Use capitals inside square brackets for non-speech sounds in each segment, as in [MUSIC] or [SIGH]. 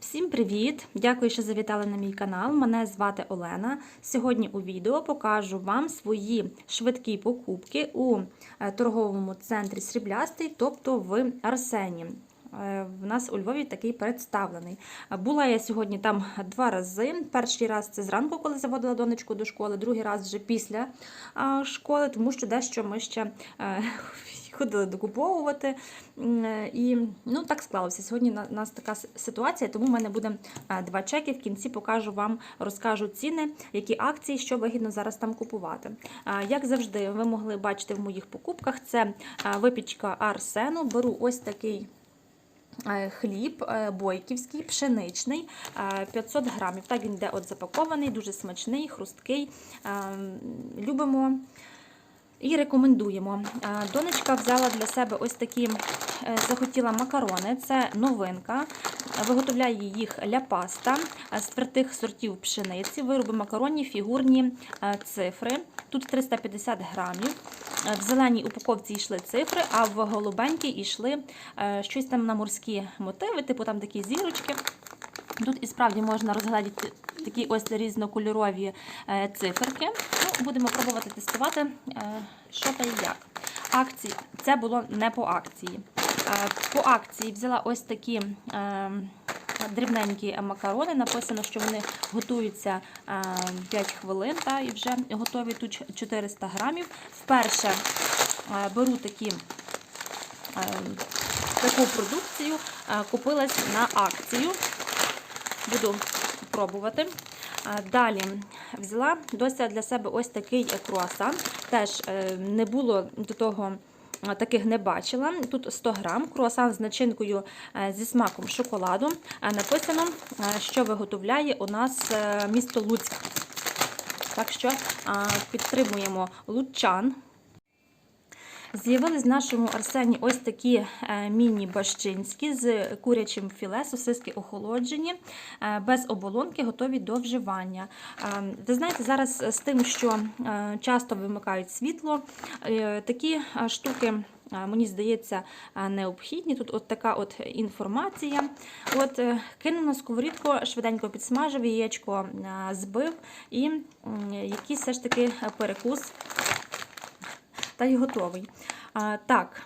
Всім привіт! Дякую, що завітали на мій канал. Мене звати Олена. Сьогодні у відео покажу вам свої швидкі покупки у е, торговому центрі Сріблястий, тобто в Арсені. Е, В нас у Львові такий представлений. Була я сьогодні там два рази. Перший раз це зранку, коли заводила донечку до школи, другий раз вже після школи, тому що дещо ми ще е, [LAUGHS] ходили докуповувати. Е, І ну, так склалося. Сьогодні у нас така ситуація, тому в мене буде два чеки. В кінці покажу вам, розкажу ціни, які акції, що вигідно зараз там купувати. Як завжди, ви могли бачити в моїх покупках, це випічка Арсену. Беру ось такий. Е, Хліб е, бойківський, пшеничний, е, 500 грамів. Так він йде от запакований, дуже смачний, хрусткий. Е, Любимо і рекомендуємо. Е, Донечка взяла для себе ось такі, е, захотіла макарони. Це новинка. Виготовляє їх ляпаста е, з твердих сортів пшениці. Вироби макаронні, фігурні е, цифри. Тут 350 грамів. Е, В зеленій упаковці йшли цифри, а в голубенькій йшли е, щось там на морські мотиви, типу там такі зірочки. Тут і справді можна розглядіти такі ось різнокольорові е, циферки. Ну, будемо пробувати тестувати, що та і як. Акції це було не по акції. По акції взяла ось такі. Е, Дрібненькі макарони, написано, що вони готуються е, 5 хвилин, та, і вже готові тут 400 грамів. Вперше е, беру такі е, таку продукцію, е, купилась на акцію. Буду пробувати. Далі взяла дося для себе ось такий круасан. Теж е, не було до того. Е, Таких не бачила. Тут 100 грам, круасан з начинкою е, зі смаком шоколаду. Е, Написано, що виготовляє у нас місто Луцьк. Так що підтримуємо лучан. З'явились в нашому Арсені ось такі е, міні-бащинські з курячим філе, сосиски охолоджені, е, без оболонки, готові до вживання. Е, Ви знаєте, зараз з тим, що часто вимикають світло, такі штуки. Мені здається, необхідні. Тут от така от інформація. От кинув на сковорідку, швиденько підсмажив, яєчко збив і якийсь все ж таки перекус та й готовий. А, так,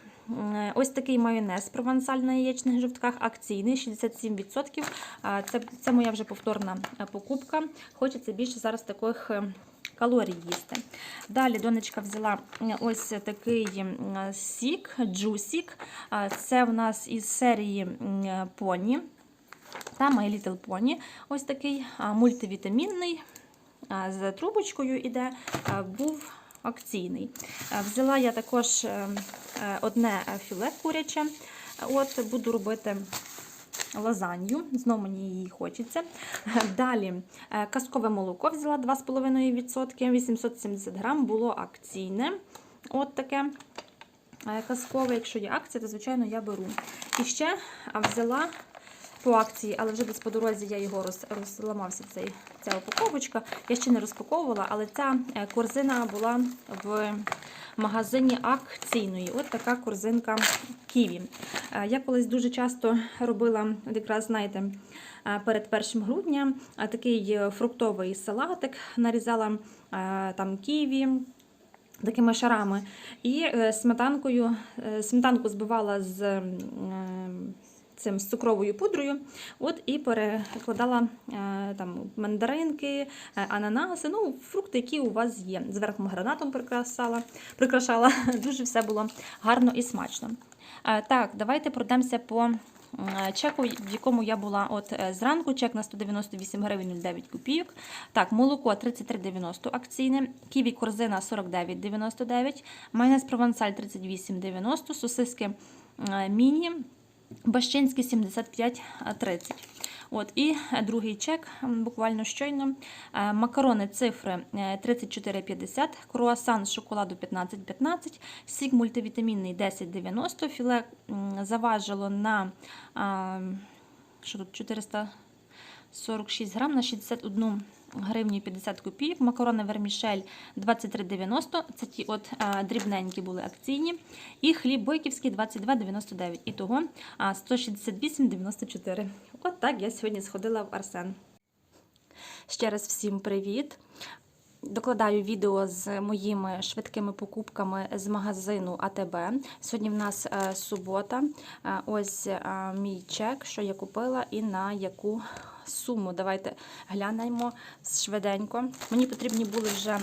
ось такий майонез провансаль на яєчних жовтках, акційний 67%. А, це, це моя вже повторна е, покупка. Хочеться більше зараз таких. е, Калорій їсти. Далі донечка взяла ось такий сік, джусік. Це в нас із серії поні та My Little Pony. Ось такий мультивітамінний з трубочкою іде. Був акційний. Взяла я також е, е, одне філе куряче. От буду робити лазанью, знову мені її хочеться. [LAUGHS] Далі е, казкове молоко взяла 2,5%, 870 грам, було акційне. От таке е, казкове, якщо є акція, то звичайно я беру. І ще взяла по акції, але вже десь по дорозі я його роз, розламався цей, ця упаковочка. Я ще не розпаковувала, але ця е, корзина була в магазині акційної. От така корзинка Ківі. Е, Я колись дуже часто робила, якраз знаєте, е, перед 1 грудня такий фруктовий салатик, нарізала там ківі, такими шарами. І сметанкою, сметанку збивала з цим з цукровою пудрою, от і перекладала е, там мандаринки, е, ананаси, ну, фрукти, які у вас є. Зверху гранатом прикрасала, прикрашала. [LAUGHS] Дуже все було гарно і смачно. Е, Так, давайте пройдемося по чеку, в якому я була от зранку. Чек на 198 гривень 09 копійок. Так, молоко 33,90 акційне, ківі корзина 49,99, майонез провансаль 38,90, сосиски міні. Бащинський 75,30. От, і другий чек, буквально щойно. Е, Макарони цифри е, 34,50, круасан з шоколаду 15,15, сік мультивітамінний 10,90, філе заважило на що тут 400 46 грам на 61 гривню 50 копійок. Макарони вермішель 23,90. Це ті от а, дрібненькі були акційні. І хліб бойківський 22,99. Ітого а, 168,94. От так я сьогодні сходила в Арсен. Ще раз всім привіт! Докладаю відео з моїми швидкими покупками з магазину АТБ. Сьогодні в нас е, субота. Е, Ось е, мій чек, що я купила, і на яку суму. Давайте глянемо швиденько. Мені потрібні були вже е,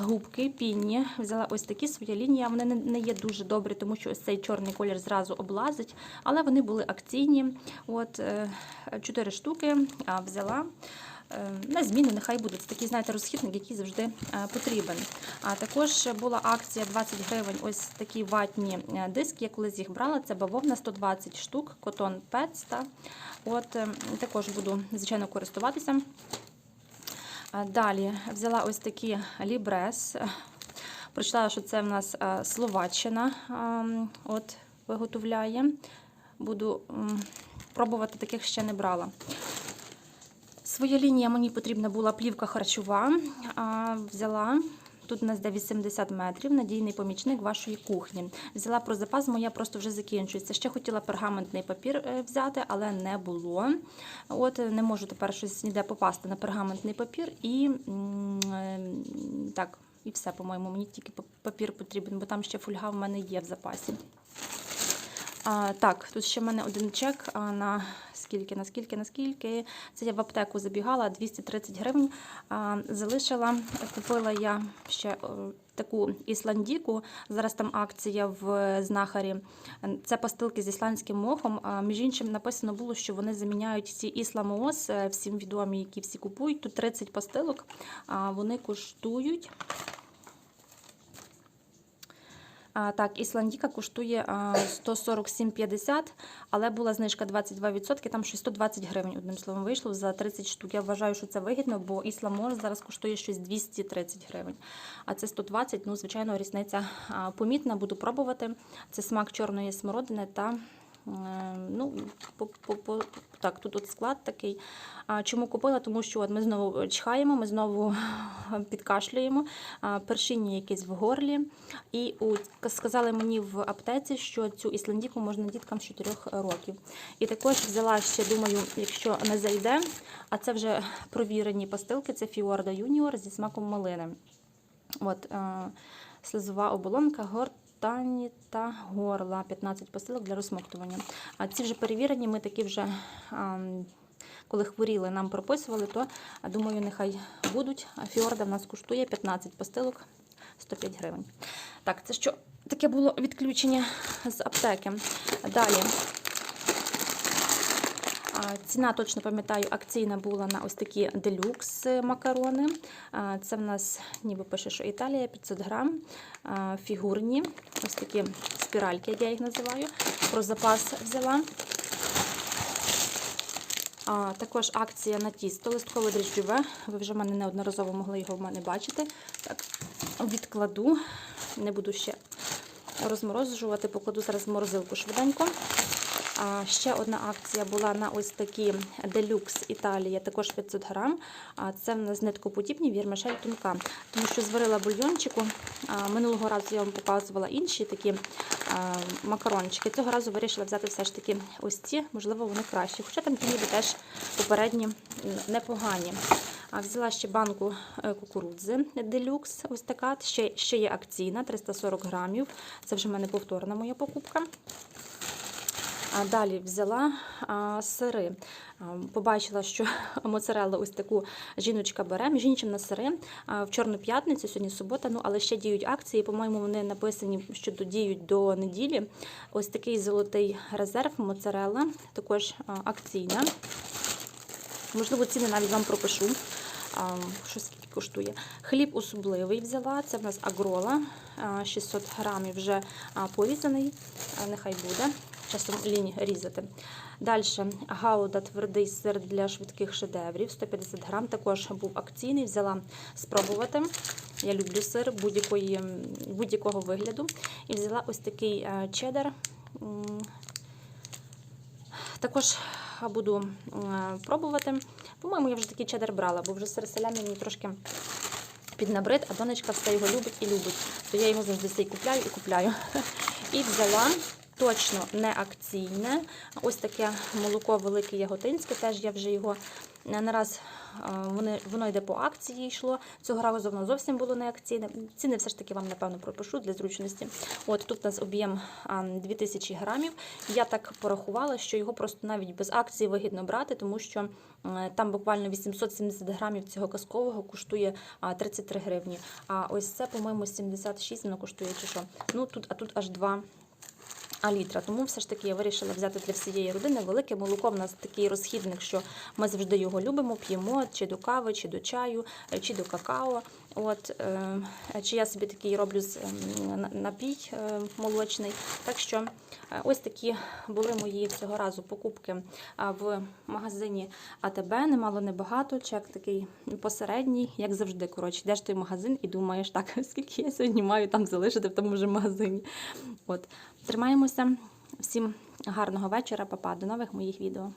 губки пінні. Взяла ось такі своя лінія. Вони не- є дуже добрі, тому що ось цей чорний колір зразу облазить, але вони були акційні. От е, чотири штуки взяла. Е, На зміну нехай буде. Це такий, знаєте, розхідник, який завжди потрібен. А також була акція 20 гривень. Ось такі ватні диски. Я колись їх брала. Це бавовна 120 штук, котон Пецта. От також буду, звичайно, користуватися. Далі взяла ось такі лібрес. Прочитала, що це в нас Словаччина от, виготовляє. Буду пробувати, таких ще не брала. Своя лінія мені потрібна була плівка харчова. Взяла. Тут у нас де 80 метрів, надійний помічник вашої кухні. Взяла про запас, моя просто вже закінчується. Ще хотіла пергаментний папір е, взяти, але не було. От не можу тепер щось ніде попасти на пергаментний папір. І е, так, і все, по-моєму, мені тільки папір потрібен, бо там ще фольга в мене є в запасі. А, так, тут ще в мене один чек на скільки, на скільки, на скільки. Це я в аптеку забігала 230 гривень. Залишила, купила я ще таку ісландіку. Зараз там акція в знахарі. Це пастилки з ісландським мохом. Між іншим написано було, що вони заміняють ці ісламоос, е, всім відомі, які всі купують. Тут 30 пастилок. А, вони коштують. Так, ісландіка коштує 147,50, але була знижка 22%, там щось 120 гривень, одним словом, вийшло за 30 штук. Я вважаю, що це вигідно, бо ісламор зараз коштує щось 230 гривень. А це 120, ну, звичайно, різниця помітна, буду пробувати. Це смак чорної смородини та ну, по, по, по, так, тут от склад такий. А, чому купила? Тому що от ми знову чхаємо, ми знову [LAUGHS] підкашлюємо, а, першиння якесь в горлі. І у, сказали мені в аптеці, що цю ісландіку можна діткам з 4 років. І також взяла ще, думаю, якщо не зайде, а це вже провірені пастилки, це Фіорда Юніор зі смаком малини. От, е, слизова оболонка, гортані та горла. 15 пастилок для розсмоктування. А ці вже перевірені, ми такі вже, коли хворіли, нам прописували, то думаю, нехай будуть. Фіорда в нас коштує 15 пастилок 105 гривень. Так, це що таке було відключення з аптеки. Далі. Ціна, точно пам'ятаю, акційна була на ось такі делюкс макарони. Це в нас, ніби пише, що Італія 500 грам. Фігурні, ось такі спіральки, як я їх називаю. Про запас взяла. Також акція на тісто листкове дріжджове. Ви вже в мене неодноразово могли його в мене бачити. Так, відкладу, не буду ще розморожувати, покладу зараз в морозилку швиденько. Ще одна акція була на ось такі Deluxe Італія, також 500 грам. Це в нас ниткоподібні вірмишель тонка. Тому що зварила бульйончику. Минулого разу я вам показувала інші такі макарончики. Цього разу вирішила взяти все ж таки ось ці, можливо, вони кращі. Хоча там ті ніби теж попередні непогані. Взяла ще банку е, кукурудзи делюкс. Ось така. Ще, ще є акційна 340 грамів. Це вже в мене повторна моя покупка. Далі взяла сири. Побачила, що [LAUGHS] моцарелла ось таку жіночка бере. Між іншим на сири в Чорну п'ятницю, сьогодні субота, ну але ще діють акції. По-моєму, вони написані, що діють до неділі. Ось такий золотий резерв моцарелла, також акційна. Можливо, ціни навіть вам пропишу. Що скільки коштує? Хліб особливий взяла. Це в нас агрола. 600 грамів вже порізаний. Нехай буде. Часом лінь різати. Далі гауда твердий сир для швидких шедеврів. 150 грам. Також був акційний. Взяла спробувати. Я люблю сир будь-якого вигляду. І взяла ось такий е, чеддер. М, також буду пробувати. По-моєму, я вже такий чеддер брала, бо вже сир селяни мені трошки піднабрид, а донечка все його любить і любить. То я його завжди купляю і купляю. [LAUGHS] І взяла точно не акційне. Ось таке молоко велике яготинське. Теж я вже його не не раз е, вони, воно йде по акції йшло. Цього разу воно зовсім було не акційне. Ціни все ж таки вам, напевно, пропишу для зручності. От тут у нас об'єм 2000 грамів. Я так порахувала, що його просто навіть без акції вигідно брати, тому що е, там буквально 870 грамів цього казкового коштує 33 гривні. А ось це, по-моєму, 76 воно коштує чи що. Ну тут, а тут аж 2 а літра. Тому все ж таки я вирішила взяти для всієї родини. Велике молоко в нас такий розхідник, що ми завжди його любимо, п'ємо чи до кави, чи до чаю, е, чи до какао. От, е, чи я собі такий роблю з, ем, напій е, молочний. Так що е, ось такі були мої цього разу покупки в магазині АТБ. Немало небагато, чек такий посередній, як завжди. Коротше, йдеш в той магазин і думаєш, так, [LAUGHS] скільки я сьогодні маю там залишити в тому ж магазині. От. Тримаємося. Всім гарного вечора, папа, до нових моїх відео.